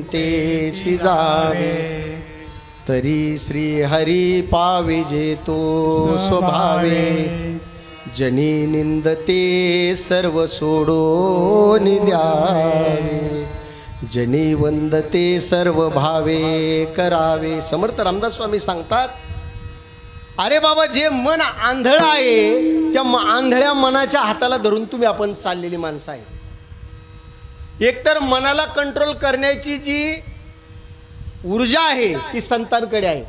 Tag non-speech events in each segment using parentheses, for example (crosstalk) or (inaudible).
म्हणते जावे तरी श्री हरी पाविजे तो स्वभावे. जनी निंदते सर्व सोडो द्यावे. जनी वंदते सर्व भावे करावे. समर्थ रामदास स्वामी सांगतात अरे बाबा जे मन आंधळ आहे त्या आंधळ्या मनाच्या हाताला धरून तुम्ही आपण चाललेली माणसं आहे एकतर मनाला कंट्रोल करण्याची जी ऊर्जा आहे ती संतांकडे आहे.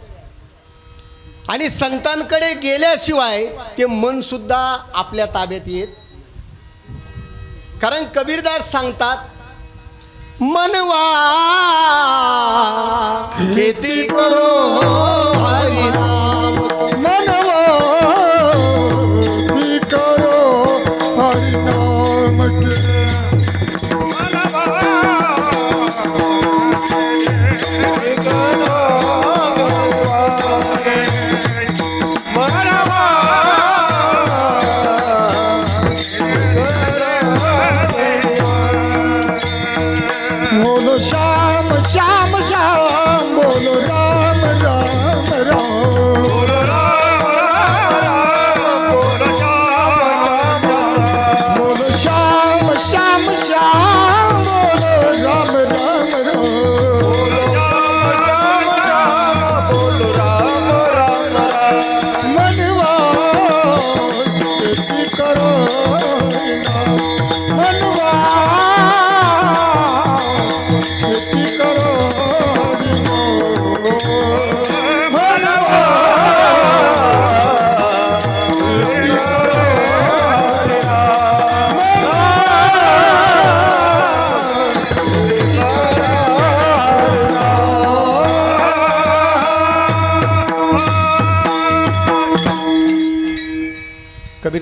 आणि संतांकडे गेल्याशिवाय ते मन सुद्धा आपल्या ताब्यात येत. कारण कबीरदास सांगतात मनवा खेती करो मनवा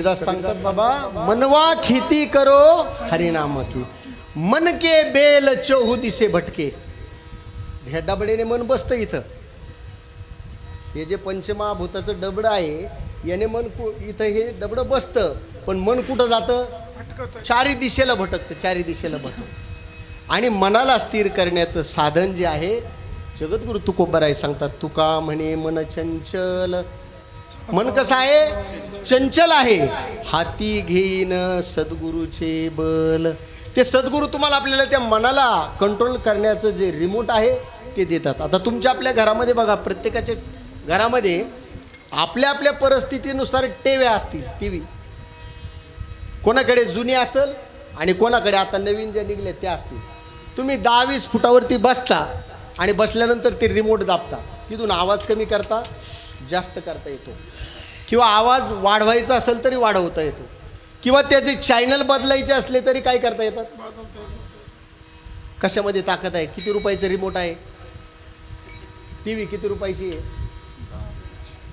कबीरदास सांगतात बाबा मनवा खेती करो हरिनाम की मन के बेल चहू दिसे भटके. ह्या डबडेने मन बसतं इथं. हे जे पंचमहाभूताचं डबडं आहे याने मन कु इथं हे डबडं बसतं पण मन कुठं जातं? चारी दिशेला भटकतं चारी दिशेला भटकतं. आणि मनाला स्थिर करण्याचं साधन जे आहे जगद्गुरु तुकोबराय सांगतात तुका म्हणे मन चंचल मन कसं आहे? चंचल आहे. हाती घेईन सद्गुरूचे बल. ते सद्गुरू तुम्हाला आपल्याला त्या मनाला कंट्रोल करण्याचं जे रिमोट आहे ते देतात. आता तुमच्या आपल्या घरामध्ये बघा प्रत्येकाच्या घरामध्ये आपल्या आपल्या परिस्थितीनुसार टेव्या असतील टी व्ही कोणाकडे जुनी असेल आणि कोणाकडे आता नवीन ज्या निघले त्या असतील. तुम्ही दहा वीस फुटावरती बसता आणि बसल्यानंतर ते रिमोट दाबता. तिथून आवाज कमी करता जास्त करता येतो. किंवा आवाज वाढवायचा असेल तरी वाढवता येतो. किंवा त्याचे चॅनल बदलायचे असले तरी काय करता येतात? कशामध्ये ताकद आहे? किती रुपयाचं रिमोट आहे? टी व्ही किती रुपयाची आहे?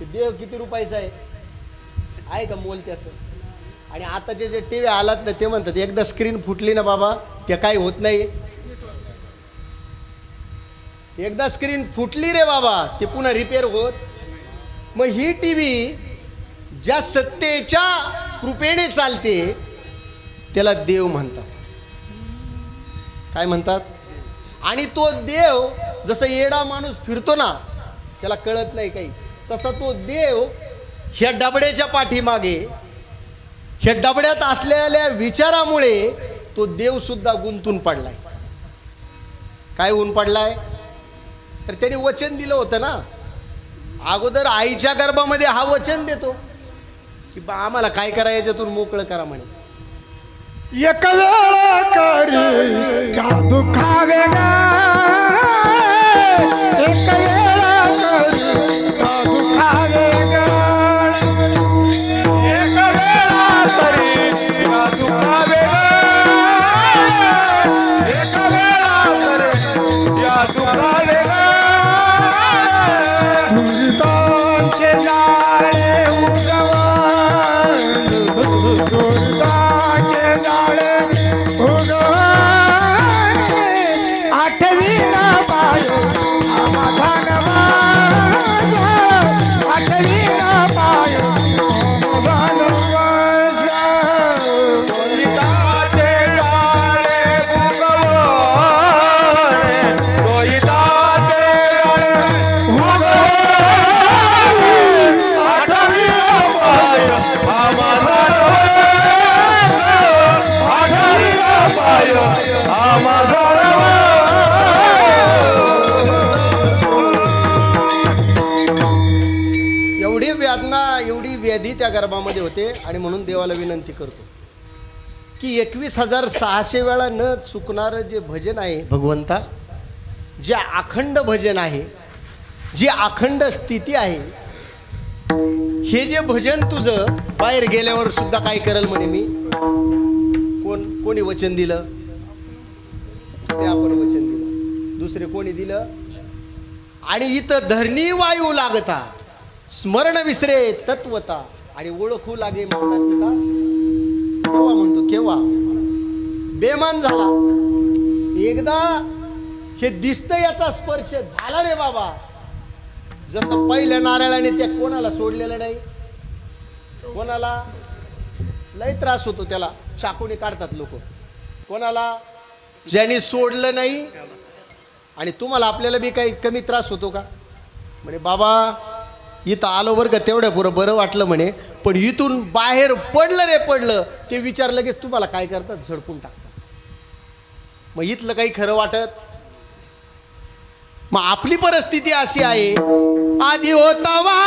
ते देव किती रुपयाचा आहे? आहे का मोल त्याचं? आणि आताचे जे टी व्ही आलात ना ते म्हणतात एकदा स्क्रीन फुटली ना बाबा ते काय होत नाही. एकदा स्क्रीन फुटली रे बाबा ते पुन्हा रिपेअर होत. मग ही टी व्ही ज्या सत्तेच्या कृपेने चालते त्याला देव म्हणतात. काय म्हणतात? आणि तो देव जसं येडा माणूस फिरतो ना त्याला कळत नाही काही. तसा तो देव ह्या डबड्याच्या पाठीमागे ह्या डबड्यात असलेल्या विचारामुळे तो देव सुद्धा गुंतून पडलाय. काय ऊन पडलाय? तर त्याने वचन दिलं होतं ना. अगोदर आईच्या गर्भामध्ये हा वचन देतो. की बा आम्हाला काय करा याच्यातून मोकळं करा म्हणे. एक वेळ करी जादू खावे गा एक वेळ गर्भामध्ये होते आणि म्हणून देवाला विनंती करतो. की एकवीस हजार सहाशे वेळा न चुकणारं जे भजन आहे भगवंता जे अखंड भजन आहे जी अखंड स्थिती आहे हे जे भजन तुझं बाहेर गेल्यावर सुद्धा काय करेल म्हणे मी? कोण कोणी वचन दिलं? ते आपण वचन दिलं. दुसरे कोणी दिलं? आणि इथं धरणी वायू लागता स्मरण विसरे तत्वता. आणि ओळखू लागे माता केव्हा म्हणतो? केव्हा? बेमान झाला. एकदा हे दिसतं याचा स्पर्श झाला रे बाबा. जसं पहिल्या नारळाने त्या कोणाला सोडलेलं नाही. कोणाला? लय त्रास होतो त्याला. चाकूने काढतात लोक. कोणाला? ज्याने सोडलं नाही. आणि तुम्हाला आपल्याला बी काही कमी त्रास होतो का? म्हणे बाबा इथं आलो बरं का तेवढ्या पुरं बरं वाटलं म्हणे. पण इथून बाहेर पडलं रे पडलं ते विचार लगेच तुम्हाला काय करतात? झडपून टाकतात. मग इथलं काही खरं वाटत? मग आपली परिस्थिती अशी आहे. आधी होता वा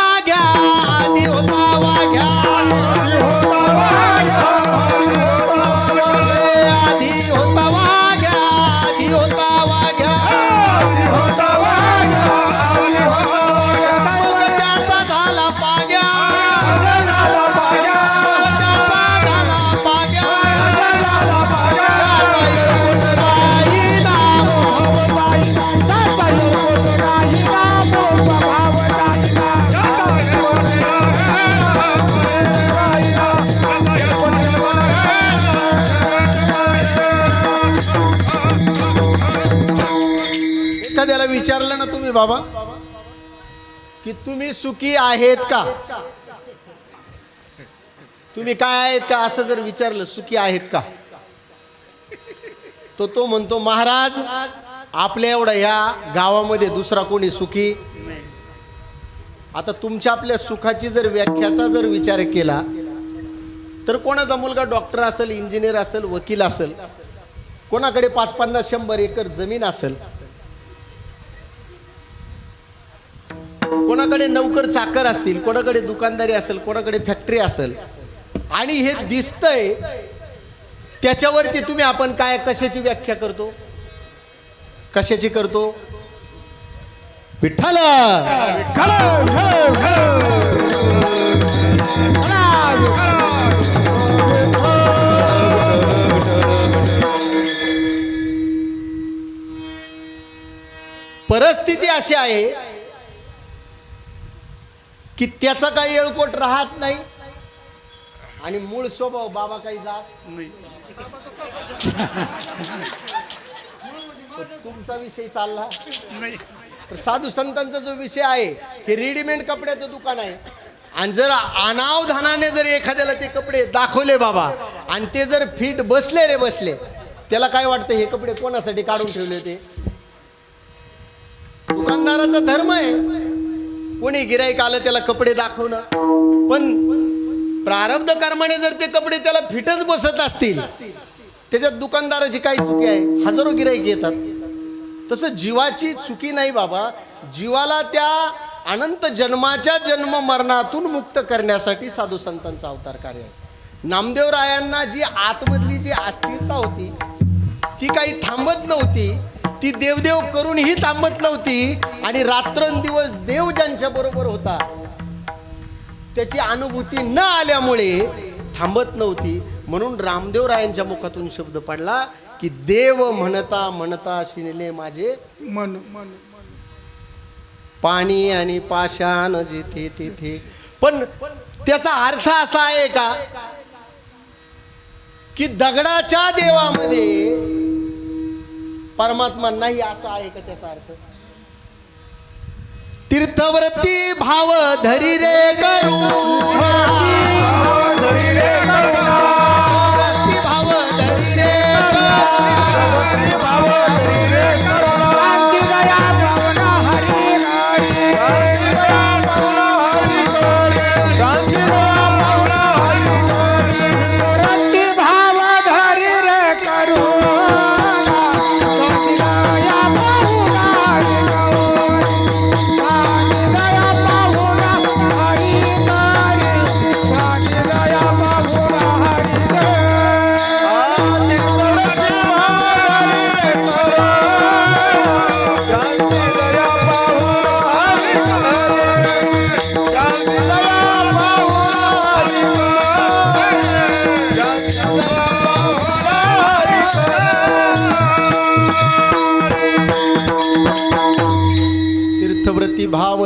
एखाद्याला विचारलं ना तुम्ही बाबा की तुम्ही सुखी आहेत का? तुम्ही काय आहेत का? असं जर विचारलं सुखी आहेत का? तो तो म्हणतो महाराज आपल्या एवढा ह्या गावामध्ये दुसरा कोणी सुखी? आता तुमच्या आपल्या सुखाची जर व्याख्याचा जर विचार केला तर कोणाचा मुलगा डॉक्टर असेल इंजिनियर असेल वकील असेल कोणाकडे पाच पन्नास शंभर एकर जमीन असेल कोणाकडे नौकर चाकर असतील कोणाकडे दुकानदारी असेल कोणाकडे फॅक्टरी असेल आणि हे दिसतंय त्याच्यावरती तुम्ही आपण काय कशाची व्याख्या करतो? कशाची करतो? विठ्ठल! परिस्थिती अशी आहे की त्याचा काही येळकोट राहत नाही. आणि मूळ स्वभाव बाबा काही जात नाही. (laughs) तुमचा विषय चालला. नाही. तर साधू संतांचा जो विषय आहे हे रेडीमेड कपड्याचं दुकान आहे. आणि जर अनावधानाने जर एखाद्याला ते कपडे दाखवले बाबा आणि ते जर फिट बसले रे बसले त्याला काय वाटतं हे कपडे कोणासाठी काढून ठेवले होते दुकानदाराचा धर्म आहे. कोणी गिराईक आलं त्याला कपडे दाखवणं? पण प्रारब्ध कर्माने जर ते कपडे त्याला फिटच बसत असतील त्याच्यात दुकानदाराची काय चुकी आहे? हजारो गिराईक येतात. तसं जीवाची चुकी नाही बाबा. जीवाला त्या अनंत जन्माच्या जन्म मरणातून मुक्त करण्यासाठी साधू संतांचा अवतार कार्य आहे. नामदेवरायांना जी आतमधली जी अस्थिरता होती ती काही थांबत नव्हती. ती देवदेव करूनही थांबत नव्हती आणि रात्रंदिवस देव ज्यांच्या बरोबर होता त्याची अनुभूती न आल्यामुळे थांबत नव्हती. म्हणून रामदेवरायांच्या मुखातून शब्द पडला की देव म्हणता म्हणता शिनले माझे. मन मन. पाणी आणि पाषाण जिथे तिथे. पण त्याचा अर्थ असा आहे का? की दगडाच्या देवामध्ये परमात्मा नाही असा आहे का त्याचा अर्थ? तीर्थव्रती भाव धरी रे करू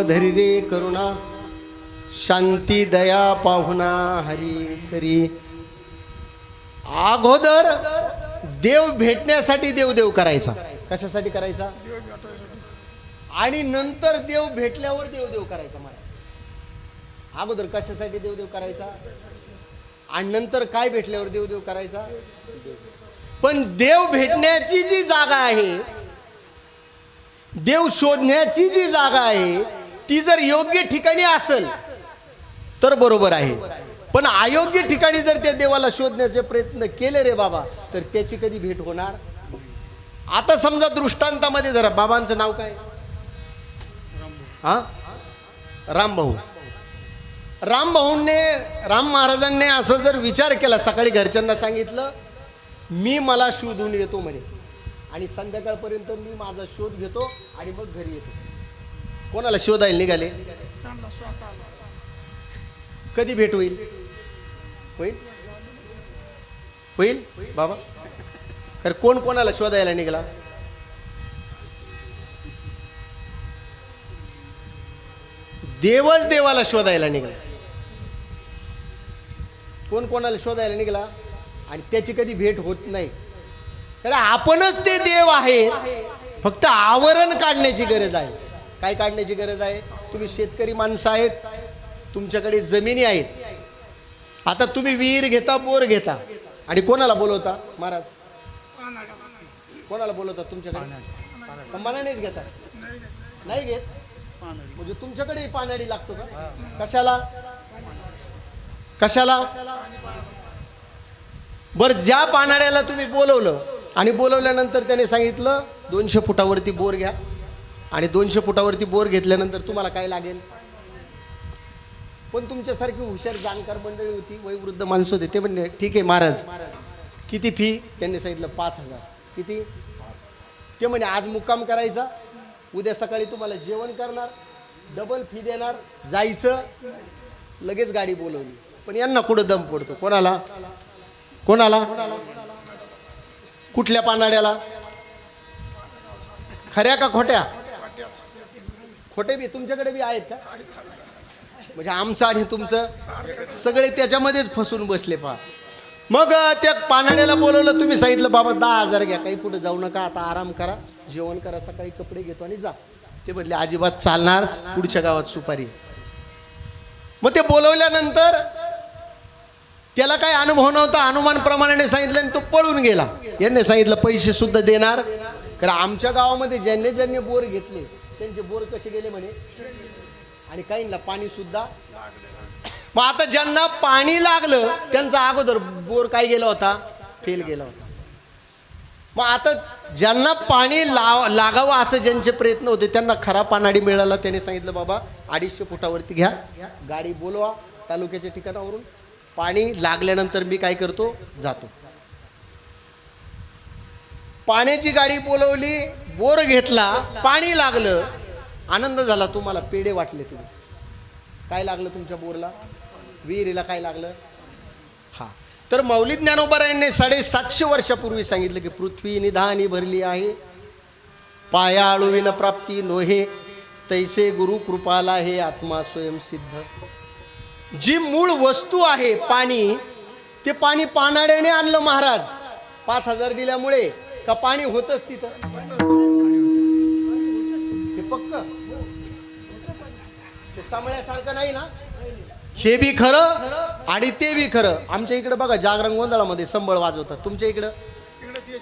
धरी रे करुणा शांती दया पाहुना हरी करी अगोदर देव भेटण्यासाठी देव देव करायचा. कशासाठी करायचा? आणि नंतर देव भेटल्यावर देव देव करायचा मला अगोदर कशासाठी देव देव करायचा? आणि नंतर काय भेटल्यावर देव देव करायचा? पण देव भेटण्याची जी जागा आहे देव शोधण्याची जी जागा आहे ती जर योग्य ठिकाणी असेल तर बरोबर आहे. पण अयोग्य ठिकाणी जर त्या देवाला शोधण्याचे प्रयत्न केले रे बाबा तर त्याची कधी भेट होणार? आता समजा दृष्टांतामध्ये जरा बाबांचं नाव काय? हा? रामभाऊ. रामभाऊंने राम महाराजांनी असं जर विचार केला सकाळी घरच्यांना सांगितलं मी मला शोधून येतो म्हणे. आणि संध्याकाळपर्यंत मी माझा शोध घेतो आणि मग घरी येतो. कोणाला शोधायला निघाले? कधी भेट होईल? होईल? होईल? बाबा. तर कोण कोणाला शोधायला निघाला? देवच देवाला शोधायला निघाला. कोण कोणाला शोधायला निघाला? आणि त्याची कधी भेट होत नाही. तर आपणच ते देव आहेत. फक्त आवरण काढण्याची गरज आहे. काय काढण्याची गरज आहे? तुम्ही शेतकरी माणसं आहेत. तुमच्याकडे जमिनी आहेत. आता तुम्ही विहीर घेता बोर घेता. आणि कोणाला बोलवता महाराज? कोणाला बोलवता तुमच्याकडे? मनानेच घेता. नाही घेत? म्हणजे तुमच्याकडे पाण्याडी लागतो का? कशाला? कशाला? बर ज्या पानाड्याला तुम्ही बोलवलं आणि बोलवल्यानंतर त्याने सांगितलं दोनशे फुटावरती बोर घ्या. आणि दोनशे फुटावरती बोर घेतल्यानंतर तुम्हाला काय लागेल? पण तुमच्यासारखी हुशार जाणकार मंडळी होती वयोवृद्ध माणसं होते ते म्हणले ठीक आहे महाराज. किती फी त्यांनी सांगितलं पाच हजार. किती? ते म्हणे आज मुक्काम करायचा. उद्या सकाळी तुम्हाला जेवण करणार. डबल फी देणार. जायचं. लगेच गाडी बोलवली. पण यांना कुठं दम पडतो? कोणाला? कोणाला? कुठल्या पानाड्याला? खऱ्या का खोट्या? खोटे बी तुमच्याकडे बी आहेत का? म्हणजे आमचं आणि तुमचं सगळे त्याच्यामध्येच फसून बसले पहा. मग त्या पानाड्याला बोलवलं तुम्ही सांगितलं बाबा दहा हजार घ्या काही कुठं जाऊ नका आता आराम करा जेवण करा सकाळी कपडे घेतो आणि जा. ते म्हटले अजिबात चालणार पुढच्या गावात सुपारी. मग ते बोलवल्यानंतर त्याला काही अनुभव नव्हता अनुमान प्रमाणाने सांगितलं आणि तो पळून गेला. यांनी सांगितलं पैसे सुद्धा देणार कारण आमच्या गावामध्ये ज्यांनी ज्यांनी बोर घेतले त्यांचे बोर कसे गेले म्हणे? आणि काहींना पाणी सुद्धा मग आता ज्यांना पाणी लागलं त्यांचा अगोदर बोर काय गेला होता? फेल गेला होता. मग आता ज्यांना पाणी लाव लागावं असं ज्यांचे प्रयत्न होते त्यांना खरा पानाडी मिळाला. त्याने सांगितलं बाबा अडीचशे फुटावरती घ्या. गाडी बोलवा तालुक्याच्या ठिकाणावरून. पाणी लागल्यानंतर मी काय करतो? जातो. पाण्याची गाडी बोलवली बोर घेतला पाणी लागलं आनंद झाला. तुम्हाला पेढे वाटले तुम्ही. काय लागलं तुमच्या बोरला? विहिरीला काय लागलं? हा. तर मौली ज्ञानोबरायांनी साडेसातशे वर्षापूर्वी सांगितलं की पृथ्वी निधानी भरली आहे. पाया आळुविन प्राप्ती नोहे. तैसे गुरु कृपाला हे आत्मा स्वयंसिद्ध जी मूळ वस्तू आहे पाणी ते पाणी पानाड्याने आणलं महाराज. पाच हजार दिल्यामुळे का पाणी होतच तिथं? पक्क. ते समळ्यासारखं नाही ना? हे बी खरं आणि ते बी खरं. आमच्या इकडे बघा जागरण गोंधळामध्ये संबळ वाजवतात. तुमच्या इकडं?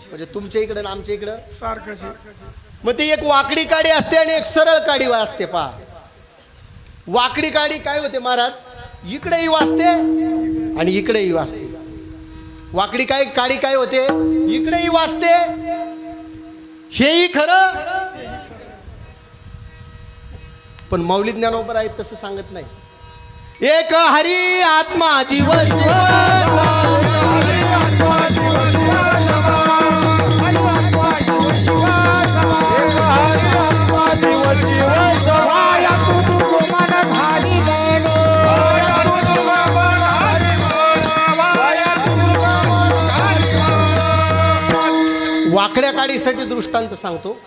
म्हणजे तुमच्या इकडं आणि आमच्या इकडं? सारखं मग ती एक वाकडी काडी असते आणि एक सरळ काडी असते पहा. वाकडी काडी काय होते महाराज? इकडेही वाजते आणि इकडेही वाजते. वाकडी काय काडी काय होते? इकडेही वाजते. हेही खरं पण माऊली ज्ञानोबर आहेत तसं सांगत नाही. एक हरी आत्मा जीव वाकड्या काडीसाठी दृष्टांत सांगतो.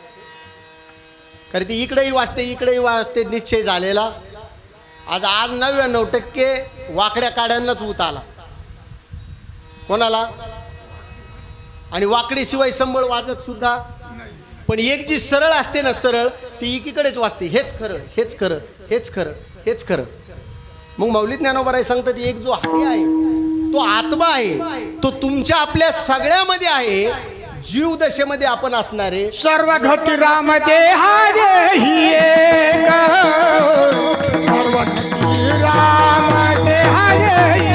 कारण ती इकडेही वाचते इकडेही वाचते निश्चय झालेला. आज आज नव्याण्णव टक्के वाकड्या काड्यांनाच उत आला. कोणाला? आणि वाकडीशिवाय संबळ वाजत सुद्धा पण एक जी सरळ असते ना सरळ ती एकीकडेच वाचते. हेच खरं हेच खरं हेच खरं हेच खरं. मग मौलिक ज्ञानोबराय सांगतात एक जो हाती आहे तो आत्मा आहे तो तुमच्या आपल्या सगळ्यामध्ये आहे जीव दशेमध्ये आपण असणारे सर्व घटी राम देहारे ही एक. सर्व राम देहारे ही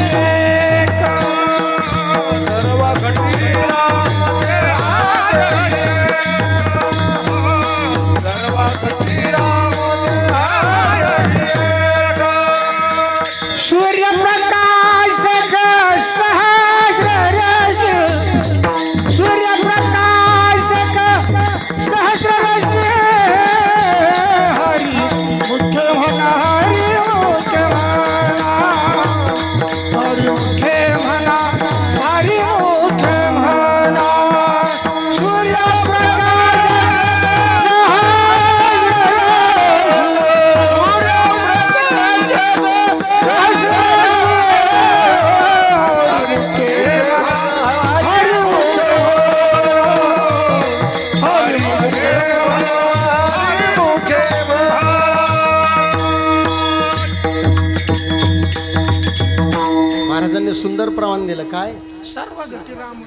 प्रमाण दिलं. काय? सर्व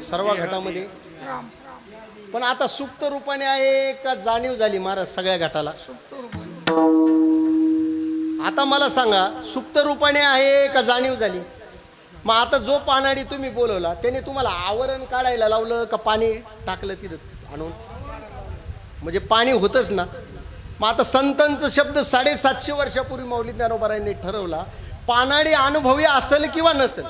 सर्व घटामध्ये? पण आता सुप्त रूपाने आहे का जाणीव झाली महाराज सगळ्या घटाला? आता मला सांगा सुप्त रूपाने आहे का जाणीव झाली? मग आता जो पानाडी तुम्ही बोलवला त्याने तुम्हाला आवरण काढायला लावलं का पाणी टाकलं तिथं आणून? म्हणजे पाणी होतच ना. मग आता संतांचा शब्द साडेसातशे वर्षापूर्वी मौलिक ज्ञानोबारायांनी ठरवला पानाडी अनुभवी असेल किंवा नसेल?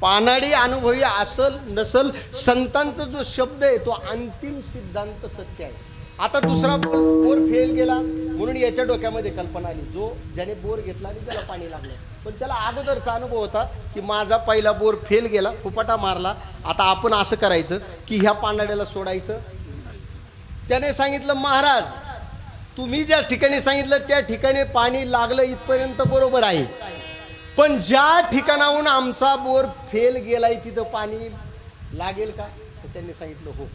पानाडी अनुभवी असल नसल संतांचा जो शब्द आहे तो अंतिम सिद्धांत सत्य आहे. आता दुसरा बोर बोर फेल गेला म्हणून याच्या डोक्यामध्ये कल्पना आली. जो ज्याने बोर घेतला आणि त्याला पाणी लागलं. पण त्याला अगोदरचा अनुभव होता की माझा पहिला बोर फेल गेला फुपाटा मारला. आता आपण असं करायचं की ह्या पानाड्याला सोडायचं. त्याने सांगितलं महाराज तुम्ही ज्या ठिकाणी सांगितलं त्या ठिकाणी पाणी लागलं इथपर्यंत बरोबर आहे. पण ज्या ठिकाणाहून आमचा बोर फेल गेलाय तिथं पाणी लागेल का? तर त्यांनी सांगितलं हो.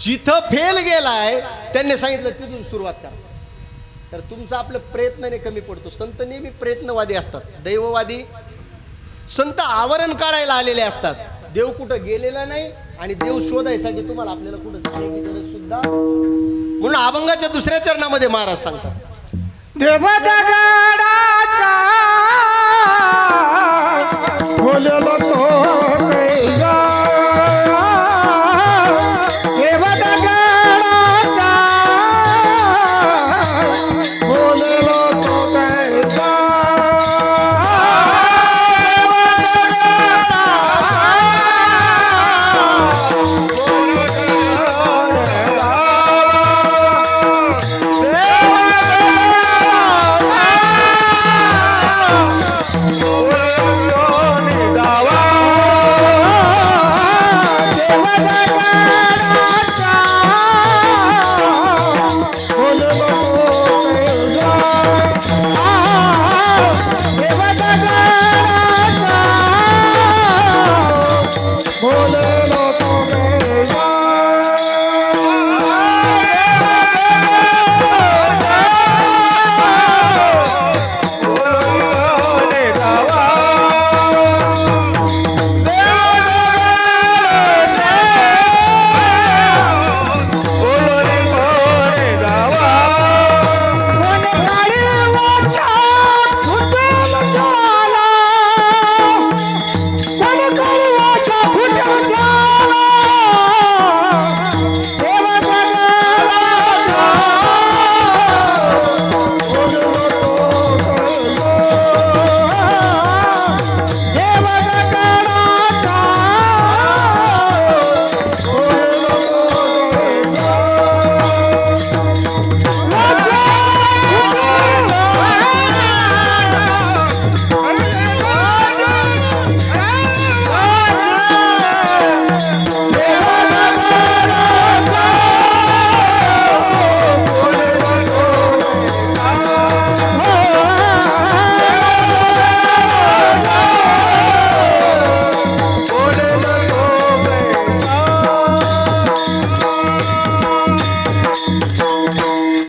जिथं फेल गेलाय त्यांनी सांगितलं तिथून सुरुवात करा. तर तुमचा आपलं प्रयत्नाने कमी पडतो. संत नेहमी प्रयत्नवादी असतात. दैववादी संत आवरण काढायला आलेले असतात. देव कुठं गेलेला नाही आणि देव शोधायसाठी तुम्हाला आपल्याला कुठं जाण्याची गरज सुद्धा म्हणून अभंगाच्या दुसऱ्या चरणामध्ये महाराज सांगतात. देवदगडाचा बोललो